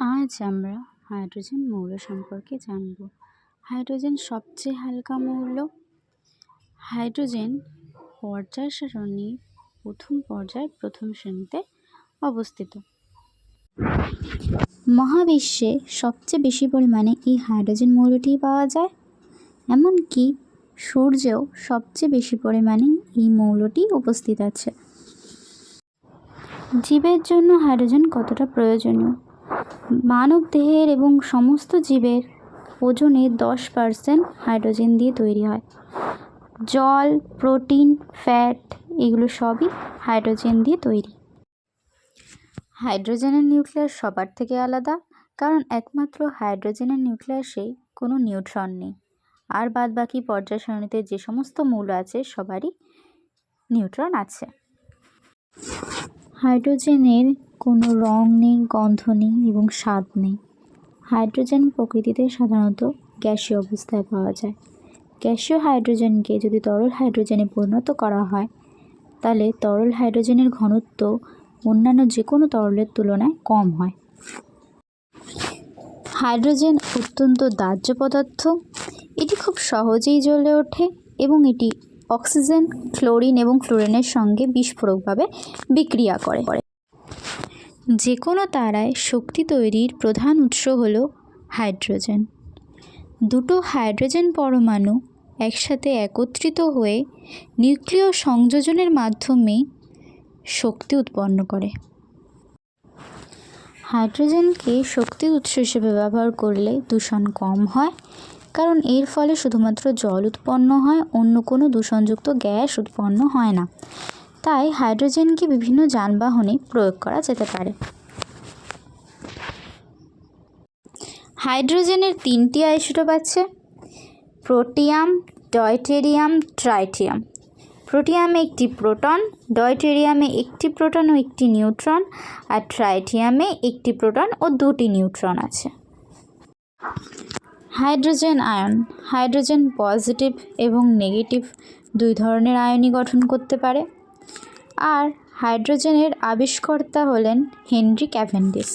আজ আমরা হাইড্রোজেন মৌল সম্পর্কে জানব। হাইড্রোজেন সবচেয়ে হালকা মৌল? হাইড্রোজেন পর্যায় সারণী প্রথম পর্যায় প্রথম শ্রেণীতে অবস্থিত। মহাবিশ্বে সবচেয়ে বেশি পরিমাণে এই হাইড্রোজেন মৌলটিই পাওয়া যায়, এমনকি সূর্যেও সবচেয়ে বেশি পরিমাণে এই মৌলটি উপস্থিত আছে। জীবের জন্য হাইড্রোজেন কতটা প্রয়োজনীয়? মানব দেহের এবং সমস্ত জীবের ওজনের দশ পার্সেন্ট হাইড্রোজেন দিয়ে তৈরি হয়। জল, প্রোটিন, ফ্যাট এগুলো সবই হাইড্রোজেন দিয়ে তৈরি। হাইড্রোজেনের নিউক্লিয়াস সবার থেকে আলাদা, কারণ একমাত্র হাইড্রোজেনের নিউক্লিয়াসে কোনো নিউট্রন নেই। আর বাদ বাকি পর্যায় সারণীতে যে সমস্ত মূল আছে, সবারই নিউট্রন আছে। হাইড্রোজেনের কোনো রং নেই, গন্ধ নেই এবং স্বাদ নেই। হাইড্রোজেন প্রকৃতিতে সাধারণত গ্যাসীয় অবস্থায় পাওয়া যায়। গ্যাসীয় হাইড্রোজেনকে যদি তরল হাইড্রোজেনে পরিণত করা হয়, তাহলে তরল হাইড্রোজেনের ঘনত্ব অন্যান্য যে কোনো তরলের তুলনায় কম হয়। হাইড্রোজেন অত্যন্ত দাহ্য পদার্থ। এটি খুব সহজেই জ্বলে ওঠে এবং এটি অক্সিজেন, ক্লোরিন এবং ফ্লোরিনের সঙ্গে বিস্ফোরকভাবে বিক্রিয়া করে। যে কোনো তারায় শক্তি তৈরির প্রধান উৎস হল হাইড্রোজেন। দুটো হাইড্রোজেন পরমাণু একসাথে একত্রিত হয়ে নিউক্লিয় সংযোজনের মাধ্যমে শক্তি উৎপন্ন করে। হাইড্রোজেনকে শক্তি উৎস হিসেবে ব্যবহার করলে দূষণ কম হয়, কারণ এর ফলে শুধুমাত্র জল উৎপন্ন হয়, অন্য কোনো দূষণযুক্ত গ্যাস উৎপন্ন হয় না। তাই হাইড্রোজেনকে বিভিন্ন যানবাহনে প্রয়োগ করা যেতে পারে। হাইড্রোজেনের তিনটি আইসোটোপ আছে, প্রোটিয়াম, ডয়টেরিয়াম ট্রাইটিয়াম প্রোটিয়ামে একটি প্রোটন ডয়টেরিয়ামে একটি প্রোটন ও একটি নিউট্রন আর ট্রাইটিয়ামে একটি প্রোটন ও দুটি নিউট্রন আছে। হাইড্রোজেন আয়ন হাইড্রোজেন পজিটিভ এবং নেগেটিভ দুই ধরনের আয়নই গঠন করতে পারে। আর হাইড্রোজেনের আবিষ্কর্তা হলেন হেনরি ক্যাভেন্ডিস।